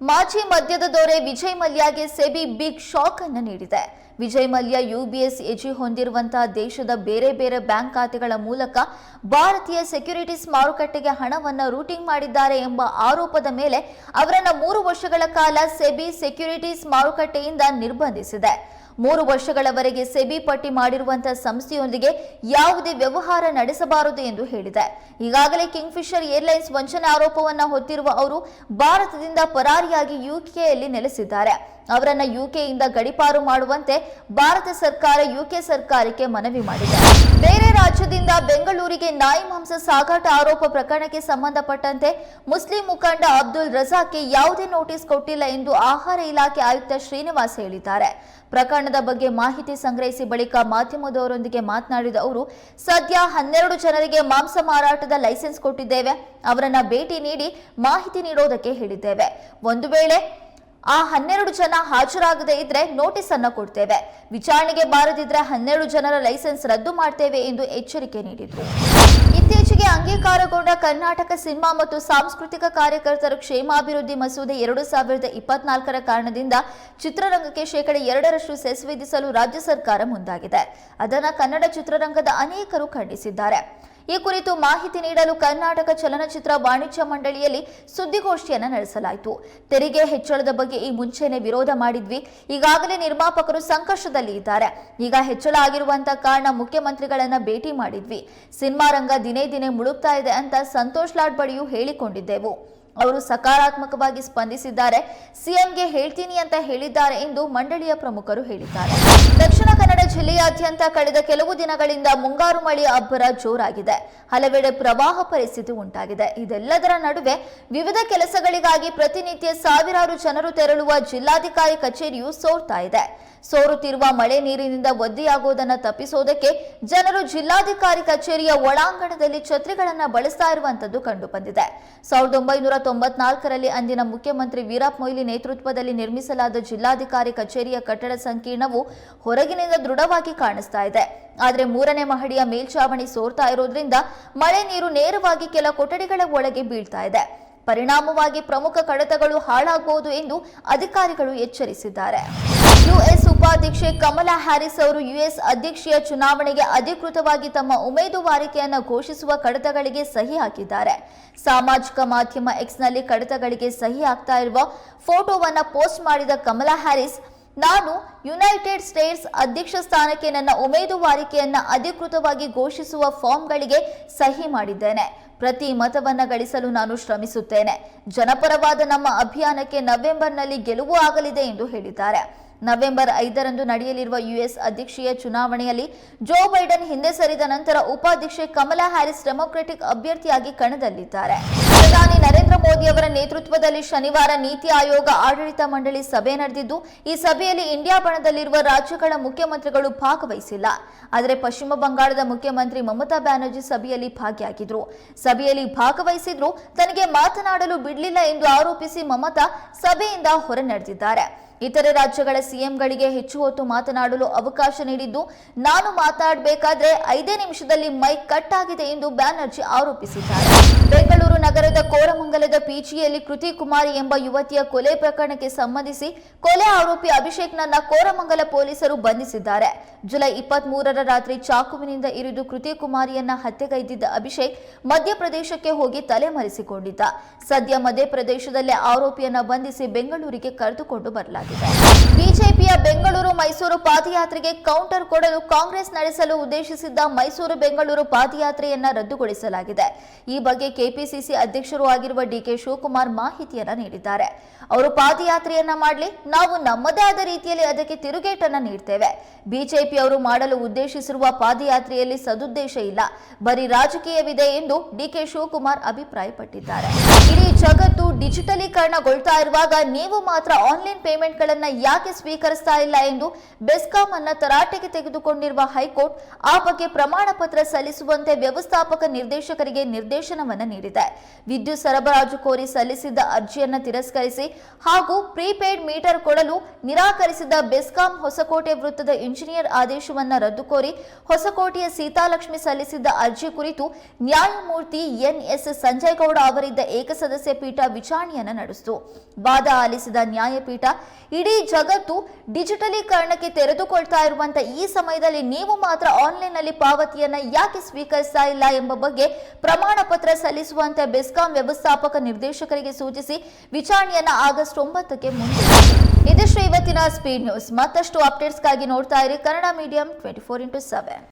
ಮಾಜಿ ಮದ್ಯದ ದೊರೆ ವಿಜಯ್ ಮಲ್ಯಗೆ ಸೆಬಿ ಬಿಗ್ ಶಾಕ್ ಅನ್ನು ನೀಡಿದೆ. ವಿಜಯ್ ಮಲ್ಯ ಯುಬಿಎಸ್ ಎಜಿ ಹೊಂದಿರುವಂತಹ ದೇಶದ ಬೇರೆ ಬೇರೆ ಬ್ಯಾಂಕ್ ಖಾತೆಗಳ ಮೂಲಕ ಭಾರತೀಯ ಸೆಕ್ಯುರಿಟೀಸ್ ಮಾರುಕಟ್ಟೆಗೆ ಹಣವನ್ನು ರೂಟಿಂಗ್ ಮಾಡಿದ್ದಾರೆ ಎಂಬ ಆರೋಪದ ಮೇಲೆ ಅವರನ್ನು ಮೂರು ವರ್ಷಗಳ ಕಾಲ ಸೆಬಿ ಸೆಕ್ಯುರಿಟೀಸ್ ಮಾರುಕಟ್ಟೆಯಿಂದ ನಿರ್ಬಂಧಿಸಿದೆ. ಮೂರು ವರ್ಷಗಳವರೆಗೆ ಸೆಬಿ ಪಟ್ಟಿ ಮಾಡಿರುವಂತಹ ಸಂಸ್ಥೆಯೊಂದಿಗೆ ಯಾವುದೇ ವ್ಯವಹಾರ ನಡೆಸಬಾರದು ಎಂದು ಹೇಳಿದೆ. ಈಗಾಗಲೇ ಕಿಂಗ್ಫಿಶರ್ ಏರ್ಲೈನ್ಸ್ ವಂಚನೆ ಆರೋಪವನ್ನು ಹೊತ್ತಿರುವ ಅವರು ಭಾರತದಿಂದ ಪರಾರಿಯಾಗಿ ಯುಕೆಯಲ್ಲಿ ನೆಲೆಸಿದ್ದಾರೆ. ಅವರನ್ನ ಯುಕೆಯಿಂದ ಗಡಿಪಾರು ಮಾಡುವಂತೆ ಭಾರತ ಸರ್ಕಾರ ಯುಕೆ ಸರ್ಕಾರಕ್ಕೆ ಮನವಿ ಮಾಡಿದೆ. ಬೇರೆ ರಾಜ್ಯದಿಂದ ಬೆಂಗಳೂರಿಗೆ ನಾಯಿ ಮಾಂಸ ಸಾಗಾಟ ಆರೋಪ ಪ್ರಕರಣಕ್ಕೆ ಸಂಬಂಧಪಟ್ಟಂತೆ ಮುಸ್ಲಿಂ ಮುಖಂಡ ಅಬ್ದುಲ್ ರಜಾಕ್ಗೆ ಯಾವುದೇ ನೋಟಿಸ್ ಕೊಟ್ಟಿಲ್ಲ ಎಂದು ಆಹಾರ ಇಲಾಖೆ ಆಯುಕ್ತ ಶ್ರೀನಿವಾಸ್ ಹೇಳಿದ್ದಾರೆ. ಪ್ರಕರಣದ ಬಗ್ಗೆ ಮಾಹಿತಿ ಸಂಗ್ರಹಿಸಿ ಬಳಿಕ ಮಾಧ್ಯಮದವರೊಂದಿಗೆ ಮಾತನಾಡಿದ ಅವರು, ಸದ್ಯ ಹನ್ನೆರಡು ಜನರಿಗೆ ಮಾಂಸ ಮಾರಾಟದ ಲೈಸೆನ್ಸ್ ಕೊಟ್ಟಿದ್ದೇವೆ. ಅವರನ್ನ ಭೇಟಿ ನೀಡಿ ಮಾಹಿತಿ ನೀಡೋದಕ್ಕೆ ಹೇಳಿದ್ದೇವೆ. ಒಂದು ವೇಳೆ ಆ ಹನ್ನೆರಡು ಜನ ಹಾಜರಾಗದೇ ಇದ್ರೆ ನೋಟಿಸ್ ಅನ್ನ ಕೊಡ್ತೇವೆ. ವಿಚಾರಣೆಗೆ ಬಾರದಿದ್ರೆ ಹನ್ನೆರಡು ಜನರ ಲೈಸೆನ್ಸ್ ರದ್ದು ಮಾಡ್ತೇವೆ ಎಂದು ಎಚ್ಚರಿಕೆ ನೀಡಿದರು. ಇತ್ತೀಚೆಗೆ ಅಂಗೀಕಾರಗೊಂಡ ಕರ್ನಾಟಕ ಸಿನಿಮಾ ಮತ್ತು ಸಾಂಸ್ಕೃತಿಕ ಕಾರ್ಯಕರ್ತರ ಕ್ಷೇಮಾಭಿವೃದ್ಧಿ ಮಸೂದೆ ಎರಡು ಸಾವಿರದ ಇಪ್ಪತ್ನಾಲ್ಕರ ಕಾರಣದಿಂದ ಚಿತ್ರರಂಗಕ್ಕೆ ಶೇಕಡ ಎರಡರಷ್ಟು ಸೆಸ್ ವಿಧಿಸಲು ರಾಜ್ಯ ಸರ್ಕಾರ ಮುಂದಾಗಿದೆ. ಅದನ್ನ ಕನ್ನಡ ಚಿತ್ರರಂಗದ ಅನೇಕರು ಖಂಡಿಸಿದ್ದಾರೆ. ಈ ಕುರಿತು ಮಾಹಿತಿ ನೀಡಲು ಕರ್ನಾಟಕ ಚಲನಚಿತ್ರ ವಾಣಿಜ್ಯ ಮಂಡಳಿಯಲ್ಲಿ ಸುದ್ದಿಗೋಷ್ಠಿಯನ್ನು ನಡೆಸಲಾಯಿತು. ತೆರಿಗೆ ಹೆಚ್ಚಳದ ಬಗ್ಗೆ ಈ ಮುಂಚೆನೆ ವಿರೋಧ ಮಾಡಿದ್ವಿ. ಈಗಾಗಲೇ ನಿರ್ಮಾಪಕರು ಸಂಕಷ್ಟದಲ್ಲಿ ಇದ್ದಾರೆ. ಈಗ ಹೆಚ್ಚಳ ಆಗಿರುವಂತಹ ಕಾರಣ ಮುಖ್ಯಮಂತ್ರಿಗಳನ್ನ ಭೇಟಿ ಮಾಡಿದ್ವಿ. ಸಿನಿಮಾ ರಂಗ ದಿನೇ ದಿನೇ ಮುಳುಗ್ತಾ ಇದೆ ಅಂತ ಸಂತೋಷ್ ಲಾಡ್ ಬಳಿಯೂ ಹೇಳಿಕೊಂಡಿದ್ದೆವು. ಅವರು ಸಕಾರಾತ್ಮಕವಾಗಿ ಸ್ಪಂದಿಸಿದ್ದಾರೆ. ಸಿಎಂಗೆ ಹೇಳ್ತೀನಿ ಅಂತ ಹೇಳಿದ್ದಾರೆ ಎಂದು ಮಂಡಳಿಯ ಪ್ರಮುಖರು ಹೇಳಿದ್ದಾರೆ. ದಕ್ಷಿಣ ಜಿಲ್ಲೆಯಾದ್ಯಂತ ಕಳೆದ ಕೆಲವು ದಿನಗಳಿಂದ ಮುಂಗಾರು ಮಳೆಯ ಅಬ್ಬರ ಜೋರಾಗಿದೆ. ಹಲವೆಡೆ ಪ್ರವಾಹ ಪರಿಸ್ಥಿತಿ ಉಂಟಾಗಿದೆ. ಇದೆಲ್ಲದರ ನಡುವೆ ವಿವಿಧ ಕೆಲಸಗಳಿಗಾಗಿ ಪ್ರತಿನಿತ್ಯ ಸಾವಿರಾರು ಜನರು ತೆರಳುವ ಜಿಲ್ಲಾಧಿಕಾರಿ ಕಚೇರಿಯು ಸೋರ್ತಾ ಇದೆ. ಸೋರುತ್ತಿರುವ ಮಳೆ ನೀರಿನಿಂದ ಒದ್ದೆಯಾಗುವುದನ್ನು ತಪ್ಪಿಸೋದಕ್ಕೆ ಜನರು ಜಿಲ್ಲಾಧಿಕಾರಿ ಕಚೇರಿಯ ಒಳಾಂಗಣದಲ್ಲಿ ಛತ್ರಿಗಳನ್ನು ಬಳಸ್ತಾ ಇರುವಂತದ್ದು ಕಂಡು ಬಂದಿದೆ ಸಾವಿರದ ಒಂಬೈನೂರ ತೊಂಬತ್ನಾಲ್ಕರಲ್ಲಿ ಅಂದಿನ ಮುಖ್ಯಮಂತ್ರಿ ವೀರಪ್ಪ ಮೊಯ್ಲಿ ನೇತೃತ್ವದಲ್ಲಿ ನಿರ್ಮಿಸಲಾದ ಜಿಲ್ಲಾಧಿಕಾರಿ ಕಚೇರಿಯ ಕಟ್ಟಡ ಸಂಕೀರ್ಣವು ಹೊರಗಿನಿಂದ ದೃಢವಾಗಿ ಕಾಣಿಸ್ತಾ ಇದೆ. ಆದರೆ ಮೂರನೇ ಮಹಡಿಯ ಮೇಲ್ಛಾವಣಿ ಸೋರ್ತಾ ಇರೋದ್ರಿಂದ ಮಳೆ ನೀರು ನೇರವಾಗಿ ಕೆಲ ಕೊಠಡಿಗಳ ಒಳಗೆ ಬೀಳ್ತಾ ಇದೆ. ಪರಿಣಾಮವಾಗಿ ಪ್ರಮುಖ ಕಡತಗಳು ಹಾಳಾಗಬಹುದು ಎಂದು ಅಧಿಕಾರಿಗಳು ಎಚ್ಚರಿಸಿದ್ದಾರೆ. ಯುಎಸ್ ಉಪಾಧ್ಯಕ್ಷೆ ಕಮಲಾ ಹ್ಯಾರಿಸ್ ಅವರು ಯುಎಸ್ ಅಧ್ಯಕ್ಷೀಯ ಚುನಾವಣೆಗೆ ಅಧಿಕೃತವಾಗಿ ತಮ್ಮ ಉಮೇದುವಾರಿಕೆಯನ್ನು ಘೋಷಿಸುವ ಕಡತಗಳಿಗೆ ಸಹಿ ಹಾಕಿದ್ದಾರೆ. ಸಾಮಾಜಿಕ ಮಾಧ್ಯಮ ಎಕ್ಸ್ನಲ್ಲಿ ಕಡತಗಳಿಗೆ ಸಹಿ ಹಾಕ್ತಾ ಇರುವ ಫೋಟೋವನ್ನು ಪೋಸ್ಟ್ ಮಾಡಿದ ಕಮಲಾ ಹ್ಯಾರಿಸ್, ನಾನು ಯುನೈಟೆಡ್ ಸ್ಟೇಟ್ಸ್ ಅಧ್ಯಕ್ಷ ಸ್ಥಾನಕ್ಕೆ ನನ್ನ ಉಮೇದುವಾರಿಕೆಯನ್ನು ಅಧಿಕೃತವಾಗಿ ಘೋಷಿಸುವ ಫಾರ್ಮ್ಗಳಿಗೆ ಸಹಿ ಮಾಡಿದ್ದೇನೆ. ಪ್ರತಿ ಮತವನ್ನು ಗಳಿಸಲು ನಾನು ಶ್ರಮಿಸುತ್ತೇನೆ. ಜನಪರವಾದ ನಮ್ಮ ಅಭಿಯಾನಕ್ಕೆ ನವೆಂಬರ್ನಲ್ಲಿ ಗೆಲುವು ಆಗಲಿದೆ ಎಂದು ಹೇಳಿದ್ದಾರೆ. ನವೆಂಬರ್ ಐದರಂದು ನಡೆಯಲಿರುವ ಯುಎಸ್ ಅಧ್ಯಕ್ಷೀಯ ಚುನಾವಣೆಯಲ್ಲಿ ಜೋ ಬೈಡನ್ ಹಿಂದೆ ಸರಿದ ನಂತರ ಉಪಾಧ್ಯಕ್ಷೆ ಕಮಲಾ ಹ್ಯಾರಿಸ್ ಡೆಮೊಕ್ರೆಟಿಕ್ ಅಭ್ಯರ್ಥಿಯಾಗಿ ಕಣದಲ್ಲಿದ್ದಾರೆ. ಪ್ರಧಾನಿ ನರೇಂದ್ರ ಮೋದಿ ಅವರ ನೇತೃತ್ವದಲ್ಲಿ ಶನಿವಾರ ನೀತಿ ಆಯೋಗ ಆಡಳಿತ ಮಂಡಳಿ ಸಭೆ ನಡೆದಿದ್ದು, ಈ ಸಭೆಯಲ್ಲಿ ಇಂಡಿಯಾ ಬಣದಲ್ಲಿರುವ ರಾಜ್ಯಗಳ ಮುಖ್ಯಮಂತ್ರಿಗಳು ಭಾಗವಹಿಸಿಲ್ಲ. ಆದರೆ ಪಶ್ಚಿಮ ಬಂಗಾಳದ ಮುಖ್ಯಮಂತ್ರಿ ಮಮತಾ ಬ್ಯಾನರ್ಜಿ ಸಭೆಯಲ್ಲಿ ಭಾಗಿಯಾಗಿದ್ರು. ಸಭೆಯಲ್ಲಿ ಭಾಗವಹಿಸಿದ್ರು. ತನಗೆ ಮಾತನಾಡಲು ಬಿಡಲಿಲ್ಲ ಎಂದು ಆರೋಪಿಸಿ ಮಮತಾ ಸಭೆಯಿಂದ ಹೊರ ನಡೆದಿದ್ದಾರೆ. ಇತರೆ ರಾಜ್ಯಗಳ ಸಿಎಂಗಳಿಗೆ ಹೆಚ್ಚು ಹೊತ್ತು ಮಾತನಾಡಲು ಅವಕಾಶ ನೀಡಿದ್ದು, ನಾನು ಮಾತಾಡಬೇಕಾದ್ರೆ ಐದೇ ನಿಮಿಷದಲ್ಲಿ ಮೈಕ್ ಕಟ್ ಆಗಿದೆ ಎಂದು ಬ್ಯಾನರ್ಜಿ ಆರೋಪಿಸಿದ್ದಾರೆ. ನಗರದ ಕೋರಮಂಗಲದ ಪಿಜಿಯಲ್ಲಿ ಕೃತಿ ಕುಮಾರಿ ಎಂಬ ಯುವತಿಯ ಕೊಲೆ ಪ್ರಕರಣಕ್ಕೆ ಸಂಬಂಧಿಸಿ ಕೊಲೆ ಆರೋಪಿ ಅಭಿಷೇಕ್ನನ್ನ ಕೋರಮಂಗಲ ಪೊಲೀಸರು ಬಂಧಿಸಿದ್ದಾರೆ. ಜುಲೈ ಇಪ್ಪತ್ತ್ ಮೂರರ ರಾತ್ರಿ ಚಾಕುವಿನಿಂದ ಇರಿದು ಕೃತಿ ಕುಮಾರಿಯನ್ನ ಹತ್ಯೆಗೈದಿದ್ದ ಅಭಿಷೇಕ್ ಮಧ್ಯಪ್ರದೇಶಕ್ಕೆ ಹೋಗಿ ತಲೆಮರೆಸಿಕೊಂಡಿದ್ದ. ಸದ್ಯ ಮಧ್ಯಪ್ರದೇಶದಲ್ಲೇ ಆರೋಪಿಯನ್ನ ಬಂಧಿಸಿ ಬೆಂಗಳೂರಿಗೆ ಕರೆದುಕೊಂಡು ಬರಲಾಗಿದೆ. ಬಿಜೆಪಿಯ ಬೆಂಗಳೂರು ಮೈಸೂರು ಪಾದಯಾತ್ರೆಗೆ ಕೌಂಟರ್ ಕೊಡಲು ಕಾಂಗ್ರೆಸ್ ನಡೆಸಲು ಉದ್ದೇಶಿಸಿದ್ದ ಮೈಸೂರು ಬೆಂಗಳೂರು ಪಾದಯಾತ್ರೆಯನ್ನ ರದ್ದುಗೊಳಿಸಲಾಗಿದೆ. ಈ ಬಗ್ಗೆ ಕೆಪಿಸಿಸಿ ಅಧ್ಯಕ್ಷರು ಆಗಿರುವ ಡಿಕೆ ಶಿವಕುಮಾರ್ ಮಾಹಿತಿಯನ್ನ ನೀಡಿದ್ದಾರೆ. ಅವರು ಪಾದಯಾತ್ರೆಯನ್ನ ಮಾಡಲಿ, ನಾವು ನಮ್ಮದೇ ಆದ ರೀತಿಯಲ್ಲಿ ಅದಕ್ಕೆ ತಿರುಗೇಟನ್ನ ನೀಡ್ತೇವೆ. ಬಿಜೆಪಿ ಅವರು ಮಾಡಲು ಉದ್ದೇಶಿಸಿರುವ ಪಾದಯಾತ್ರೆಯಲ್ಲಿ ಸದುದ್ದೇಶ ಇಲ್ಲ. ಬರೀ ರಾಜಕೀಯವಿದೆ ಎಂದು ಡಿಕೆ ಶಿವಕುಮಾರ್ ಅಭಿಪ್ರಾಯಪಟ್ಟಿದ್ದಾರೆ. ಇಡೀ ಜಗತ್ತು ಡಿಜಿಟಲೀಕರಣಗೊಳ್ತಾ ಇರುವಾಗ ನೀವು ಮಾತ್ರ ಆನ್ಲೈನ್ ಪೇಮೆಂಟ್ ಪೇಮೆಂಟ್ಗಳನ್ನ ಯಾಕೆ ಸ್ವೀಕರಿಸ್ತಾ ಇಲ್ಲ ಎಂದು ಬೆಸ್ಕಾಂ ಅನ್ನ ತರಾಟೆಗೆ ತೆಗೆದುಕೊಂಡಿರುವ ಹೈಕೋರ್ಟ್ ಆ ಬಗ್ಗೆ ಪ್ರಮಾಣ ಪತ್ರ ಸಲ್ಲಿಸುವಂತೆ ವ್ಯವಸ್ಥಾಪಕ ನಿರ್ದೇಶಕರಿಗೆ ನಿರ್ದೇಶನವನ್ನು ನೀಡಿದೆ. ವಿದ್ಯುತ್ ಸರಬರಾಜು ಕೋರಿ ಸಲ್ಲಿಸಿದ್ದ ಅರ್ಜಿಯನ್ನು ತಿರಸ್ಕರಿಸಿ ಹಾಗೂ ಪ್ರೀಪೇಯ್ಡ್ ಮೀಟರ್ ಕೊಡಲು ನಿರಾಕರಿಸಿದ ಬೆಸ್ಕಾಂ ಹೊಸಕೋಟೆ ವೃತ್ತದ ಇಂಜಿನಿಯರ್ ಆದೇಶವನ್ನ ರದ್ದು ಕೋರಿ ಹೊಸಕೋಟೆಯ ಸೀತಾಲಕ್ಷ್ಮಿ ಸಲ್ಲಿಸಿದ್ದ ಅರ್ಜಿ ಕುರಿತು ನ್ಯಾಯಮೂರ್ತಿ ಎನ್ಎಸ್ ಸಂಜಯ್ ಗೌಡ ಅವರಿದ್ದ ಏಕಸದಸ್ಯ ಪೀಠ ವಿಚಾರಣೆಯನ್ನ ನಡೆಸಿತು. ವಾದ ಆಲಿಸಿದ ನ್ಯಾಯಪೀಠ, ಇಡೀ ಜಗತ್ತು ಡಿಜಿಟಲೀಕರಣಕ್ಕೆ ತೆರೆದುಕೊಳ್ತಾ ಇರುವಂತಹ ಈ ಸಮಯದಲ್ಲಿ ನೀವು ಮಾತ್ರ ಆನ್ಲೈನ್ನಲ್ಲಿ ನಲ್ಲಿ ಪಾವತಿಯನ್ನ ಯಾಕೆ ಸ್ವೀಕರಿಸ್ತಾ ಇಲ್ಲ ಎಂಬ ಬಗ್ಗೆ ಪ್ರಮಾಣ ಪತ್ರ ಸಲ್ಲಿಸುವಂತೆ ಬೆಸ್ಕಾಂ ವ್ಯವಸ್ಥಾಪಕ ನಿರ್ದೇಶಕರಿಗೆ ಸೂಚಿಸಿ ವಿಚಾರಣೆಯನ್ನ ಆಗಸ್ಟ್ ಒಂಬತ್ತಕ್ಕೆ ಮುಂದೆ ಇದಿಷ್ಟು ಇವತ್ತಿನ ಸ್ಪೀಡ್ ನ್ಯೂಸ್ ಮತ್ತಷ್ಟು ಅಪ್ಡೇಟ್ಸ್ಗಾಗಿ ನೋಡ್ತಾ ಇರಿ Kannada medium twenty four into seven